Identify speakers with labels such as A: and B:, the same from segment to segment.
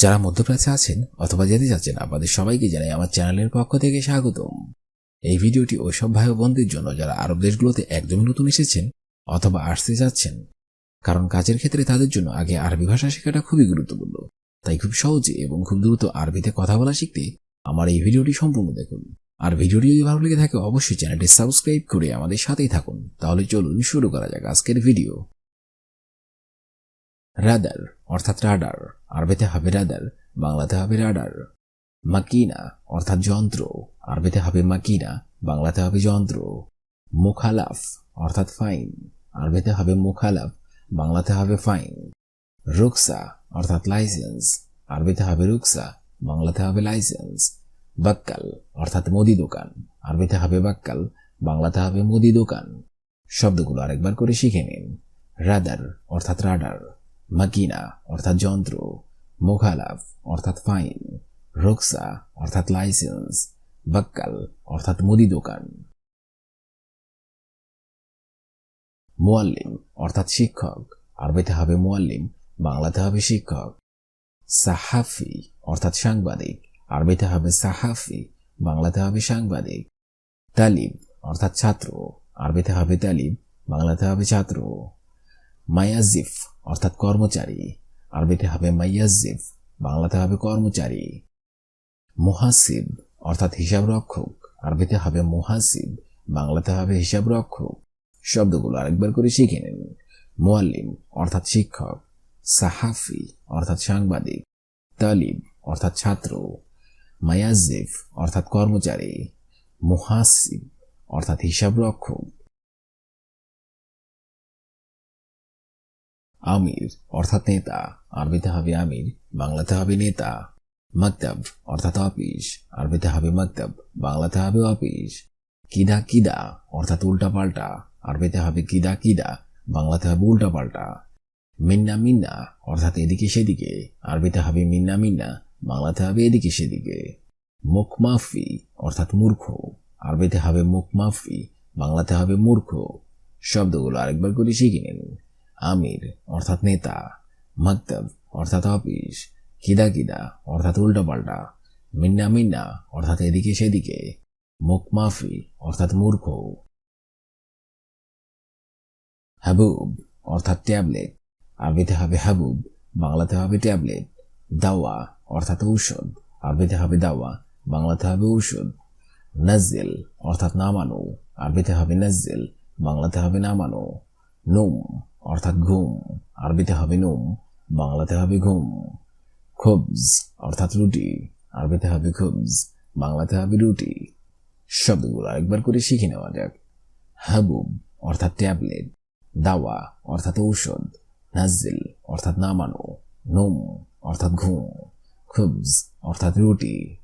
A: যারা মধ্যপ্রাচ্যে আছেন অথবা যেতে যাচ্ছেন, আপনাদের সবাইকে জানাই আমার চ্যানেলের পক্ষ থেকে স্বাগতম। এই ভিডিওটি ওইসব ভাই বোনদের জন্য যারা আরব দেশগুলোতে একদমই নতুন এসেছেন অথবা আসতে যাচ্ছেন, কারণ কাজের ক্ষেত্রে তাদের জন্য আগে আরবি ভাষা শেখাটা খুবই গুরুত্বপূর্ণ। তাই খুব সহজে এবং খুব দ্রুত আরবিতে কথা বলা শিখতে আমার এই ভিডিওটি সম্পূর্ণ দেখুন। আর ভিডিওটি যদি ভালো লেগে থাকে, অবশ্যই চ্যানেলটি সাবস্ক্রাইব করে আমাদের সাথেই থাকুন। তাহলে চলুন শুরু করা যাক আজকের ভিডিও। রাদার অর্থাৎ রাডার। আরবিতে হবে রাদার বাংলাতে হবে রাডার মাকিনা, অর্থাৎ যন্ত্র। আরবিতে হবে মাকিনা, বাংলাতে হবে যন্ত্র। মুখালাফ, অর্থাৎ ফাইন। আরবিতে হবে মুখালাফ, বাংলাতে হবে ফাইন। রুকসা, অর্থাৎ লাইসেন্স। আরবিতে হবে রুকসা, বাংলাতে হবে লাইসেন্স। বাক্কাল, অর্থাৎ মুদি দোকান। আরবিতে হবে বাক্কাল, বাংলাতে হবে মুদি দোকান। শব্দগুলো আরেকবার করে শিখে নিন। রাদার, অর্থাৎ রাডার। মাকিনা, অর্থাৎ যন্ত্র। মুখালাফ অর্থাৎ ফাইন রোকসা অর্থাৎ লাইসেন্স বাক্কাল অর্থাৎ মুদি দোকান. মোয়াল্লিম অর্থাৎ শিক্ষক। আরবিতে হবে মোয়াল্লিম বাংলাতে হবে শিক্ষক। সাহাফি অর্থাৎ সাংবাদিক। আরবিতে হবে সাহাফি বাংলাতে হবে সাংবাদিক। তালিব অর্থাৎ ছাত্র। আরবিতে হবে তালিব বাংলাতে হবে ছাত্র। মায়াজিফ অর্থাৎ কর্মচারী। আরবিতে হবে মাইয়াজিফ বাংলাতে হবে কর্মচারী। মুহাসিব, অর্থাৎ হিসাব রক্ষক আরবিতে হবে মুহাসিব, বাংলাতে হবে হিসাব রক্ষক শব্দগুলো আরেকবার করে শিখে নিন। মোয়াল্লিম, অর্থাৎ শিক্ষক। সাহাফি, অর্থাৎ সাংবাদিক। তালিব, অর্থাৎ ছাত্র। মায়াজিফ অর্থাৎ কর্মচারী। মুহাসিব, অর্থাৎ হিসাব আমির, অর্থাৎ নেতা। আরবিতে হবে আমির, বাংলাতে হবে নেতা। মকতব, অর্থাৎ অফিস। আরবিতে হবে মকতব, বাংলাতে হবে অফিস। কিদা কিদা, অর্থাৎ উল্টা পাল্টা আরবিতে হবে কিদা কিদা, বাংলাতে হবে উল্টা পাল্টা মিন্না মিন্না, অর্থাৎ এদিকে সেদিকে। আরবিতে হবে মিন্না মিন্না, বাংলাতে হবে এদিকে সেদিকে। মুখ মাফি, অর্থাৎ মূর্খ। আরবিতে হবে মুখ মাফি, বাংলাতে হবে মূর্খ। শব্দগুলো আরেকবার করে শিখে নিন। আমির, অর্থাৎ নেতা, মকতব, অর্থাৎ অফিস, কিদা কিদা, অর্থাৎ উল্টাপাল্টা, মিন্না মিন্না, অর্থাৎ এদিকে সেদিকে মুখমাফি অর্থাৎ মূর্খ। হাবুব, অর্থাৎ ট্যাবলেট আরবিতে হবে হাবুব, বাংলাতে হবে ট্যাবলেট, দাওয়া, অর্থাৎ ঔষধ আরবিতে হবে দাওয়া, বাংলাতে হবে ঔষধ। নাজেল অর্থাৎ নামানো আরবিতে হবে নাজেল বাংলাতে হবে নামানো। নুম অর্থাৎ ঘুম। আরবিতে হবে নুম বাংলাতে হবে ঘুম। খুবজ, অর্থাৎ রুটি। আরবিতে হবে খুবজ, বাংলাতে হবে রুটি। শব্দগুলো আরেকবার করে শিখে নেওয়া যাক। হাবুব, অর্থাৎ ট্যাবলেট। দাওয়া, অর্থাৎ ঔষধ। নাজিল অর্থাৎ নামানো। নোম, অর্থাৎ ঘুম। খুবজ, অর্থাৎ রুটি।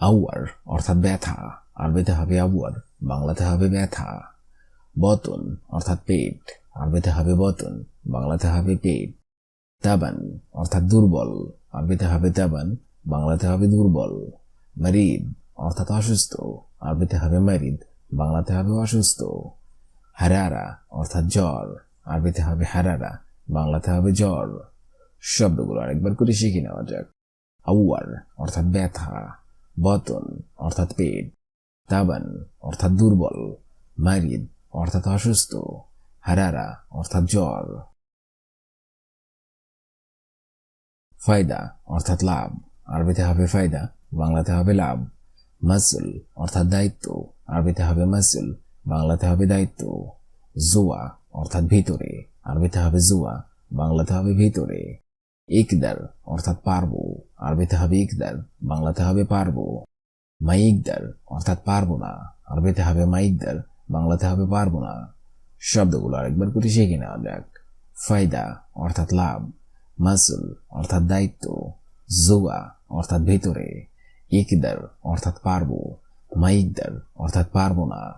A: আউয়ার, অর্থাৎ ব্যথা। আরবিতে হবে আবুয়ার বাংলাতে হবে ব্যথা, বতন, অর্থাৎ পেট, আরবিতে হবে বতন, বাংলাতে হবে পেট, তাবান, অর্থাৎ দুর্বল, আরবিতে হবে তাবান, বাংলাতে হবে দুর্বল, মারিদ, অর্থাৎ অসুস্থ, আরবিতে হবে মারিদ, বাংলাতে হবে অসুস্থ, হারারা, অর্থাৎ জ্বর, আরবিতে হবে হারারা, বাংলাতে হবে জ্বর। শব্দগুলো আরেকবার করে শিখে নেওয়া যাক। আউয়ার, অর্থাৎ ব্যথা, বতন, অর্থাৎ পেট তাবান, অর্থাৎ দুর্বল মারিদ অর্থাৎ অসুস্থ, হারারা, অর্থাৎ জ্বর। ফায়দা, অর্থাৎ লাভ, আরবিতে হবে ফায়দা, বাংলাতে হবে লাভ। মাসুল, অর্থাৎ দায়িত্ব, আরবিতে হবে মাসুল, বাংলাতে হবে দায়িত্ব। জুয়া, অর্থাৎ ভিতরে, আরবিতে হবে জুয়া, বাংলাতে হবে ভিতরে। ইকদার, অর্থাৎ পারব, আরবিতে হবে ইকদার, বাংলাতে হবে পারব। মাইকদার অর্থাৎ পারব না। আরবিতে হবে মাইকদার বাংলাতে হবে পারব না। শব্দগুলো আরেকবার করে শিখে নেওয়া যাক। ফায়দা, অর্থাৎ লাভ। মাসুল, অর্থাৎ দায়িত্ব। জোয়া, অর্থাৎ ভেতরে। ইকদার, অর্থাৎ পারব। মাইকদার অর্থাৎ পারব না।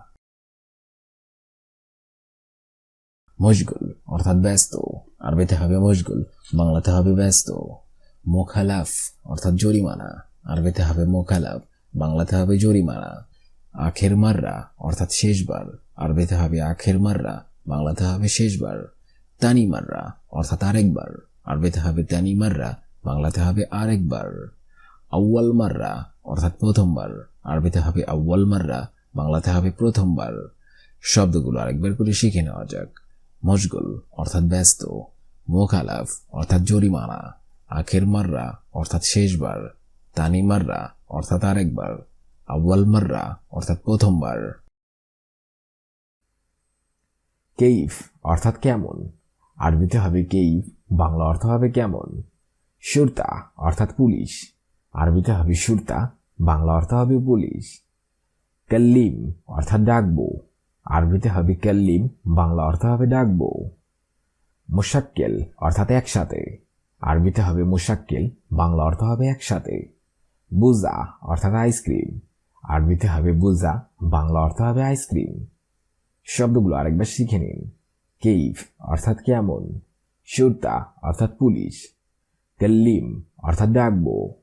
A: মশগুল, অর্থাৎ ব্যস্ত। আরবিতে হবে মশগুল, বাংলাতে হবে ব্যস্ত। মোখালাফ, অর্থাৎ জরিমানা। আরবিতে হবে মোখালাফ। বাংলাতে হবে জরিমানা, আখের মাররা, অর্থাৎ শেষবার। আরবিতে হবে আখের মাররা, বাংলাতে হবে শেষবার। তানি মাররা, অর্থাৎ আরেকবার। আরবিতে হবে তানি মাররা, বাংলাতে হবে আরেকবার। আউয়াল মাররা, অর্থাৎ প্রথমবার। আরবিতে হবে আউয়াল মাররা, বাংলাতে হবে প্রথমবার। শব্দগুলো আরেকবার করে শিখে নেওয়া যাক। মশগুল, অর্থাৎ ব্যস্ত। মোখালাফ, অর্থাৎ জরিমানা। আখের মাররা, অর্থাৎ শেষবার। তানি মাররা অর্থাৎ আরেকবার। আউয়াল মাররা, অর্থাৎ প্রথমবার।
B: কেইফ, অর্থাৎ কেমন? আরবিতে হবে কেইফ, বাংলা অর্থ হবে কেমন? সুরতা, অর্থাৎ পুলিশ। আরবিতে হবে সুরতা, বাংলা অর্থ হবে পুলিশ। কাল্লিম, অর্থাৎ ডাকবো। আরবিতে হবে কাল্লিম, বাংলা অর্থ হবে ডাকবো। মুশাক্কেল, অর্থাৎ একসাথে। আরবিতে হবে মুশাক্কেল, বাংলা অর্থ হবে একসাথে। বুজা অর্থাৎ আইসক্রিম আরবিতে হবে বুজা, বাংলা অর্থ হবে আইসক্রিম শব্দগুলো আরেকবার শিখে নিন। কেইফ অর্থাৎ কেমন, সুরতা অর্থাৎ পুলিশ কাল্লিম অর্থাৎ ডাকবো,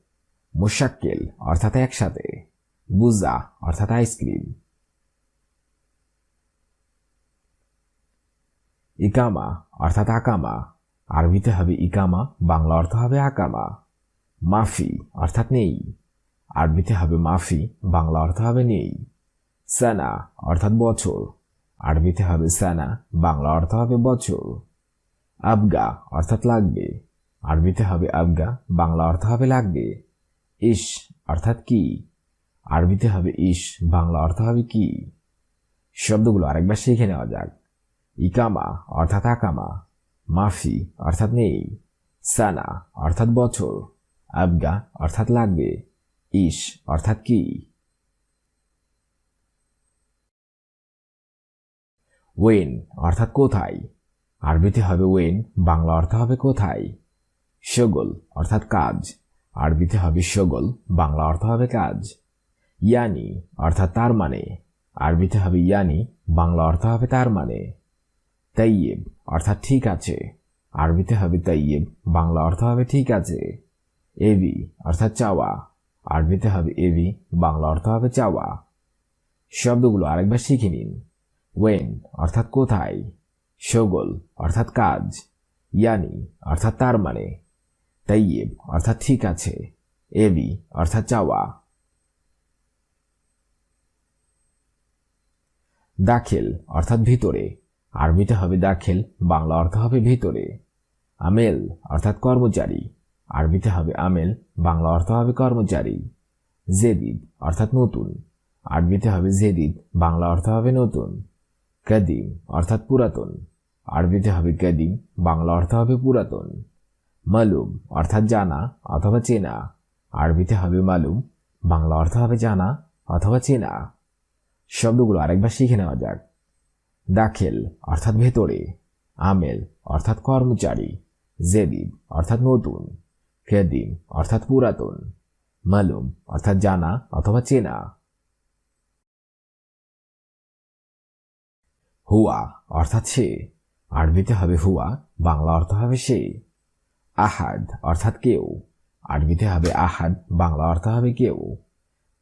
B: মুশাক্কেল অর্থাৎ একসাথে, বুজা অর্থাৎ আইসক্রিম ইকামা অর্থাৎ আকামা, আরবিতে হবে ইকামা, বাংলা অর্থ হবে আকামা। মাফি অর্থাৎ নেই। আরবিতে হবে মাফি, বাংলা অর্থ হবে নেই। সানা অর্থাৎ বছর। আরবিতে হবে সানা, বাংলা অর্থ হবে বছর। আবগা অর্থাৎ লাগবে। আরবিতে হবে আবগা, বাংলা অর্থ হবে লাগবে। ইস অর্থাৎ কি? আরবিতে হবে ইস বাংলা অর্থ হবে কি? শব্দগুলো আরেকবার শিখে নেওয়া যাক। ইকামা অর্থাৎ আকামা। মাফি অর্থাৎ নেই। সানা অর্থাৎ বছর। আবগা অর্থাৎ লাগবে। ইস, অর্থাৎ কি? ওয়েন, অর্থাৎ কোথায়? আরবিতে হবে ওয়েন, বাংলা অর্থ হবে কোথায়? শগল, অর্থাৎ কাজ। আরবিতে হবে শগল, বাংলা অর্থ হবে কাজ। ইয়ানি, অর্থাৎ তার মানে। আরবিতে হবে ইয়ানি, বাংলা অর্থ হবে তার মানে। তাইয়েব, অর্থাৎ ঠিক আছে। আরবিতে হবে তাইয়েব, বাংলা অর্থ হবে ঠিক আছে। এবি অর্থাৎ চাওয়া। আরবিতে হবে এবি বাংলা অর্থ হবে চাওয়া। শব্দগুলো আরেকবার শিখে নিন। ওয়েন অর্থাৎ কোথায়। শগল অর্থাৎ কাজ। ইয়ানি অর্থাৎ তার মানে। তাইয়েব অর্থাৎ ঠিক আছে। এবি অর্থাৎ চাওয়া। দাখিল অর্থাৎ ভিতরে। আরবিতে হবে দাখিল বাংলা অর্থ হবে ভিতরে। আমেল অর্থাৎ কর্মচারী। আরবিতে হবে আমেল, বাংলা অর্থ হবে কর্মচারী। জেদিদ অর্থাৎ নতুন। আরবিতে হবে জেদিদ, বাংলা অর্থ হবে নতুন। কাদিম অর্থাৎ পুরাতন। আরবিতে হবে কাদিম, বাংলা অর্থ হবে পুরাতন। মালুম অর্থাৎ জানা অথবা চেনা। আরবিতে হবে মালুম, বাংলা অর্থ হবে জানা অথবা চেনা। শব্দগুলো আরেকবার শিখে নেওয়া যাক। দাখিল অর্থাৎ ভেতরে। আমেল অর্থাৎ কর্মচারী। জেদিদ অর্থাৎ নতুন। কেদিম অর্থাৎ পুরাতন, মালুম, অর্থাৎ জানা অথবা চেনা। হুয়া, অর্থাৎ সে। আরবিতে হবে হুয়া, বাংলা অর্থ হবে সে। আহাদ, অর্থাৎ কেউ। আরবিতে হবে আহাদ, বাংলা অর্থ হবে কেউ।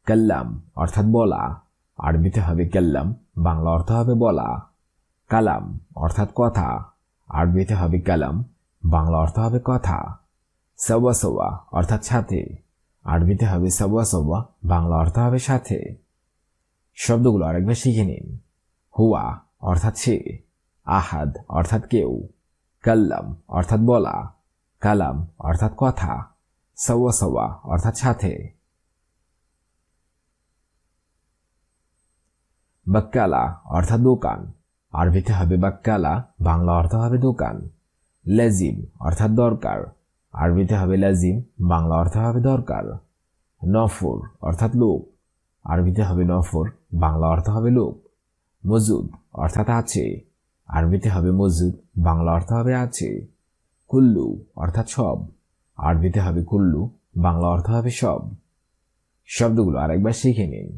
B: কাল্লাম, অর্থাৎ বলা। আরবিতে হবে কাল্লাম, বাংলা অর্থ হবে বলা। কালাম, অর্থাৎ কথা। আরবিতে হবে কালাম, বাংলা অর্থ হবে কথা। সওয়া সওয়া অর্থাৎ সাথে। আরবিতে হবে সওয়া সওয়া বাংলা অর্থ হবে সাথে। শব্দগুলো আরেকবার শিখে নিন। হুয়া, অর্থাৎ সে। আহাদ, অর্থাৎ কেউ। কাল্লাম, অর্থাৎ বলা। কালাম, অর্থাৎ কথা। সওয়া সওয়া অর্থাৎ সাথে। বাক্কালা, অর্থাৎ দোকান। আরবিতে হবে বাক্কালা, বাংলা অর্থ হবে দোকান। লেজিম, অর্থাৎ দরকার। আরবিতে হবে লাজিম, বাংলা অর্থ হবে দরকার। নফর অর্থাৎ লোক আরবিতে হবে নফর, বাংলা অর্থ হবে লোক মজুদ অর্থাৎ আছে। আরবিতে হবে মজুদ, বাংলা অর্থ হবে আছে। কুল্লু অর্থাৎ সব। আরবিতে হবে কুল্লু, বাংলা অর্থ হবে সব। শব্দগুলো আরেকবার শিখে নিন।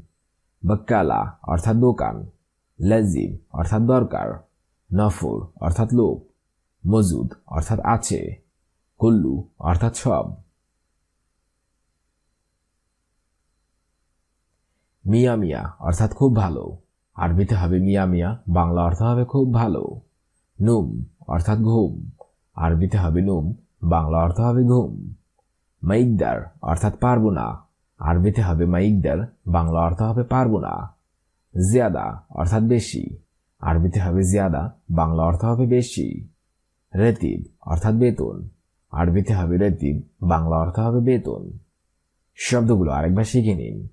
B: বাক্কালা অর্থাৎ দোকান। লাজিম অর্থাৎ দরকার। নফর অর্থাৎ লোক মজুদ অর্থাৎ আছে। কুল্লু, অর্থাৎ সব। মিয়া মিয়া, অর্থাৎ খুব ভালো। আরবিতে হবে মিয়া মিয়া, বাংলা অর্থ হবে খুব ভালো। নুম, অর্থাৎ ঘুম। আরবিতে হবে নুম, বাংলা অর্থ হবে ঘুম। মাইকদার, অর্থাৎ পারব না। আরবিতে হবে মাইকদার, বাংলা অর্থ হবে পারব না। জিয়াদা, অর্থাৎ বেশি। আরবিতে হবে জিয়াদা, বাংলা অর্থ হবে বেশি। রেতিব, অর্থাৎ বেতন। আরবিতে হবে রেতিব বাংলা অর্থ হবে বেতন। শব্দগুলো আরেকবার শিখে নিন।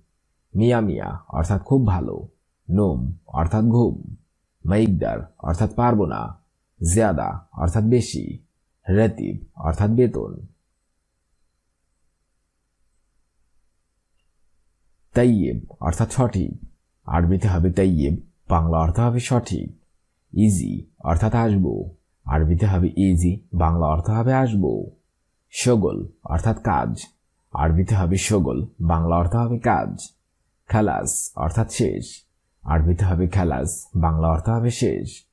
B: মিয়া মিয়া অর্থাৎ খুব ভালো, নোম অর্থাৎ ঘুম, মাইকদার অর্থাৎ পারব না, জিয়াদা অর্থাৎ বেশি, রেতিব অর্থাৎ বেতন। তাইয়েব অর্থাৎ সঠিক, আরবিতে হবে তাইয়েব, বাংলা অর্থ হবে সঠিক, ইজি অর্থাৎ আসব। আরবিতে হবে ইজি বাংলা অর্থ হবে আসব। সগল, অর্থাৎ কাজ। আরবিতে হবে সগল, বাংলা অর্থ হবে কাজ। খালাস, অর্থাৎ শেষ। আরবিতে হবে খালাস, বাংলা অর্থ হবে শেষ।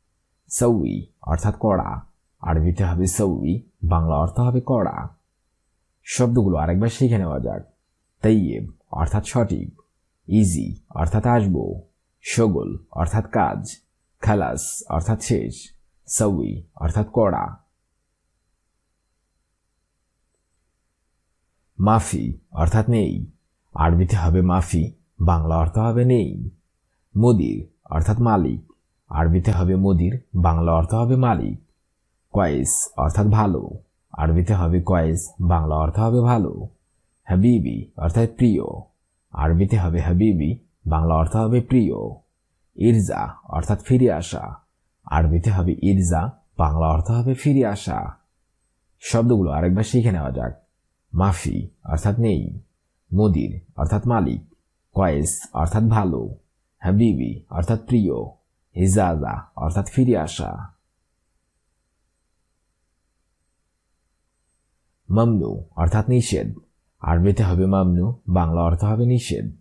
B: সৌই, অর্থাৎ কড়া। আরবিতে হবে সৌই, বাংলা অর্থ হবে কড়া। শব্দগুলো আরেকবার শিখে নেওয়া যাক। তৈয়েব অর্থাৎ সঠিক। ইজি অর্থাৎ আসব। সগল, অর্থাৎ কাজ। খালাস, অর্থাৎ শেষ। সৌই অর্থাৎ কড়া মাফি অর্থাৎ নেই আরবিতে হবে মাফি বাংলা অর্থ হবে নেই মুদির অর্থাৎ মালিক আরবিতে হবে মুদির বাংলা অর্থ হবে মালিক কয়েস অর্থাৎ ভালো আরবিতে হবে কয়েস বাংলা অর্থ হবে ভালো হাবিবি অর্থাৎ প্রিয় আরবিতে হবে হাবিবি বাংলা অর্থ হবে প্রিয় ইরজা অর্থাৎ ফিরে আসা আরবিতে হবে ইরজা, বাংলা অর্থ হবে ফিরে আসা। শব্দগুলো আরেকবার শিখে নেওয়া যাক। মাফি অর্থাৎ নেই, মুদির অর্থাৎ মালিক, কয়েস অর্থাৎ ভালো, হাবিবি অর্থাৎ প্রিয় ইজাজা অর্থাৎ ফিরে আসা। মামনু অর্থাৎ নিষেধ, আরবিতে হবে মামনু, বাংলা অর্থ হবে নিষেধ।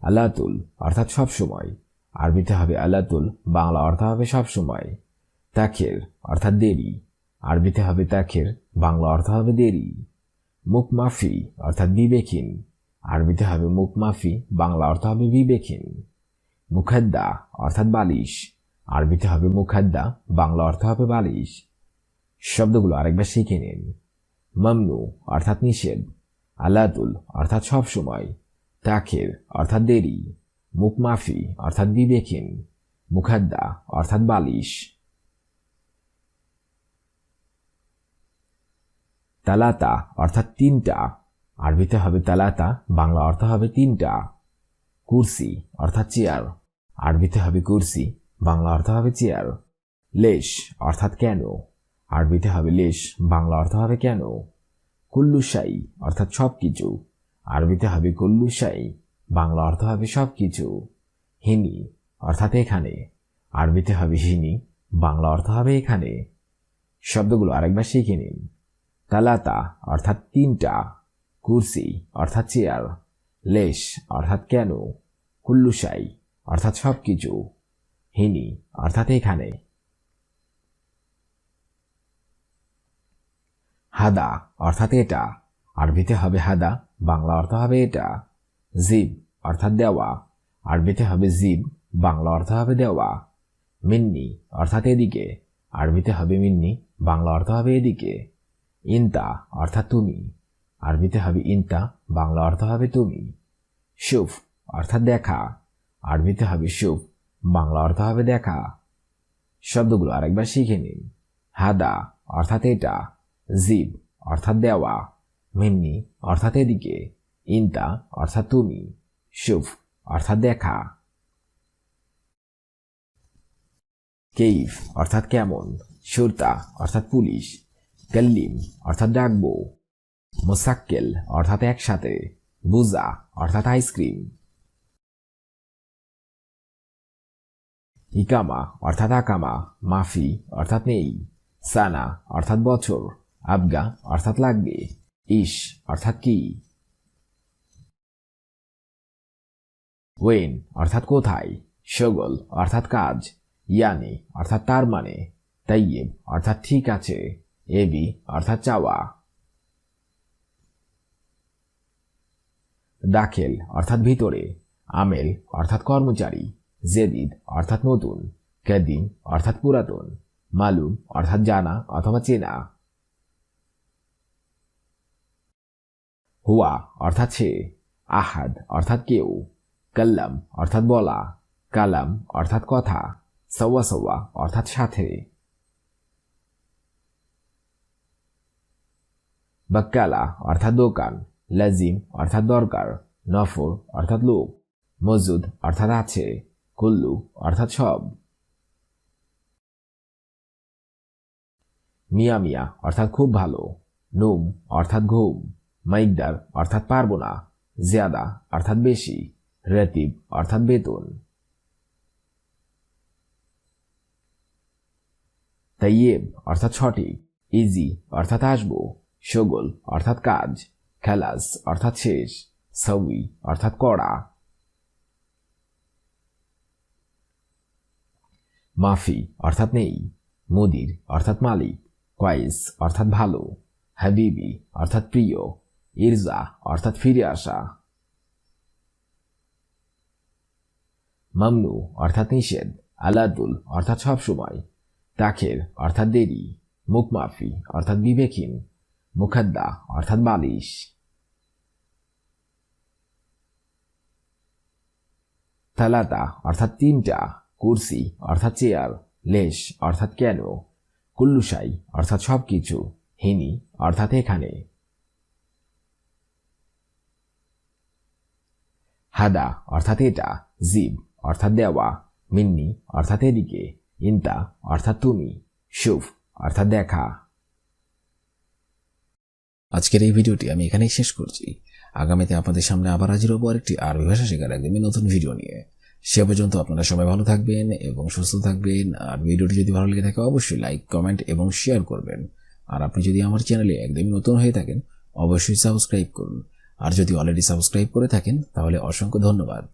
B: আল্লাতুল অর্থাৎ সবসময়। আরবিতে হবে আল্লাতুল বাংলা অর্থ হবে সবসময় তাখের অর্থাৎ দেরি। আরবিতে হবে তাখের, বাংলা অর্থ হবে দেরি। মুখ মাফি অর্থাৎ বিবেকহীন। আরবিতে হবে মুখ মাফি, বাংলা অর্থ হবে বিবেকহীন। মুখাদ্দা অর্থাৎ বালিশ। আরবিতে হবে মুখাদ্দা, বাংলা অর্থ হবে বালিশ। শব্দগুলো আরেকবার শিখে নিন। মামনু অর্থাৎ নিষেধ। আল্লাতুল অর্থাৎ সবসময় তাখের অর্থাৎ দেরি। মুখ মাফি অর্থাৎ বিবেকহীন মুখাদ্দা, অর্থাৎ বালিশ। তালাতা, অর্থাৎ তিনটা। আরবিতে হবে তালাতা, বাংলা অর্থ হবে তিনটা। কুরসি, অর্থাৎ চেয়ার। আরবিতে হবে কুরসি, বাংলা অর্থ হবে চেয়ার। লেশ, অর্থাৎ কেন? আরবিতে হবে লেশ, বাংলা অর্থ হবে কেন? কুল্লুসাই, অর্থাৎ সব কিছু আরবিতে হবে কুল্লুসাই। বাংলা অর্থ হবে সব কিছু হিনি, অর্থাৎ এখানে। আরবিতে হবে হিনি, বাংলা অর্থ হবে এখানে। শব্দগুলো আরেকবার শিখে নিন। তালাতা, অর্থাৎ তিনটা। কুরসি, অর্থাৎ চেয়ার। লেশ, অর্থাৎ কেন? কুল্লুসাই অর্থাৎ সব কিছু হিনি, অর্থাৎ এখানে। হাদা, অর্থাৎ এটা। আরবিতে হবে হাদা, বাংলা অর্থ হবে এটা। জিব অর্থাৎ দেওয়া। আরবিতে হবে জিব বাংলা অর্থ হবে দেওয়া। মিন্নি, অর্থাৎ এদিকে। আরবিতে হবে মিন্নি, বাংলা অর্থ হবে এদিকে। ইনতা, অর্থাৎ তুমি। আরবিতে হবে ইনতা, বাংলা অর্থ হবে তুমি। সুফ অর্থাৎ দেখা। আরবিতে হবে সুফ বাংলা অর্থ হবে দেখা। শব্দগুলো আরেকবার শিখে নিন। হাদা, অর্থাৎ এটা। জিব অর্থাৎ দেওয়া। মিন্নি, অর্থাৎ এদিকে। ইনতা, অর্থাৎ তুমি। সুফ অর্থাৎ দেখা। কেইফ, অর্থাৎ কেমন। সুরতা, অর্থাৎ পুলিশ। কাল্লিম, অর্থাৎ ডাকবো। মোসাক্কেল, অর্থাৎ একসাথে। বুজা, অর্থাৎ আইসক্রিম। ইকামা, অর্থাৎ আকামা। মাফি, অর্থাৎ নেই। সানা, অর্থাৎ বছর। আবগা, অর্থাৎ লাগবে। ইস অর্থাৎ কি? ওয়েন অর্থাৎ কোথায়? শগল অর্থাৎ কাজ। ইয়ানি অর্থাৎ তার মানে। তাইয়েব অর্থাৎ ঠিক আছে। এবি অর্থাৎ চাওয়া। দাখেল অর্থাৎ ভিতরে। আমেল অর্থাৎ কর্মচারী। জেদিদ অর্থাৎ নতুন। কেদিন অর্থাৎ পুরাতন। মালুম অর্থাৎ জানা অথবা চেনা। হুয়া অর্থাৎ সে। আহাদ অর্থাৎ কেউ। কাল্লাম অর্থাৎ বলা, কালাম অর্থাৎ কথা, সওয়া সওয়া অর্থাৎ সাথে। বাক্কালা অর্থাৎ দোকান, লাজিম অর্থাৎ দরকার, নফর অর্থাৎ লোক মজুদ অর্থাৎ আছে, কুল্লু অর্থাৎ সব। মিয়া মিয়া অর্থাৎ খুব ভালো, নুম অর্থাৎ ঘুম, মাইকদার অর্থাৎ পারব না, জিয়াদা অর্থাৎ বেশি। রেতিব অর্থাৎ বেতন। তাইয়েব অর্থাৎ সঠিক। ইজি, অর্থাৎ আসব। শগল অর্থাৎ কাজ। খেলাস, অর্থাৎ শেষ। সউই অর্থাৎ কড়া মাফি, অর্থাৎ নেই। মুদির, অর্থাৎ মালিক। কয়েস অর্থাৎ ভালো। হাবিবি, অর্থাৎ প্রিয়। ইরজা, অর্থাৎ ফিরে আসা। মামনু, অর্থাৎ নিষেধ, আলাদুল, অর্থাৎ সবসময় তাখের অর্থাৎ দেরি, মুখমাফি, অর্থাৎ বিবেকহীন, মুখাদ্দা, অর্থাৎ বালিশ। তালাতা, অর্থাৎ তিনটা, কুরসি, অর্থাৎ চেয়ার, লেশ, অর্থাৎ কেন কুল্লুসাই অর্থাৎ সবকিছু, হিনি, অর্থাৎ এখানে। হাদা, অর্থাৎ এটা, জিব অর্থাৎ দেওয়া, মিন্নি, অর্থাৎ এদিকে, ইন্তা, অর্থাৎ তুমি সুফ অর্থাৎ দেখা।
A: আজকের এই ভিডিওটি আমি এখানেই শেষ করছি। আগামীতে আপনাদের সামনে আবার হাজির হব আরেকটি আরবি ভাষা শেখার একদমই নতুন ভিডিও নিয়ে। সে পর্যন্ত আপনারা সবাই ভালো থাকবেন এবং সুস্থ থাকবেন। আর ভিডিওটি যদি ভালো লেগে থাকে, অবশ্যই লাইক, কমেন্ট এবং শেয়ার করবেন। আর আপনি যদি আমার চ্যানেলে একদমই নতুন হয়ে থাকেন, অবশ্যই সাবস্ক্রাইব করুন। আর যদি অলরেডি সাবস্ক্রাইব করে থাকেন, তাহলে অসংখ্য ধন্যবাদ।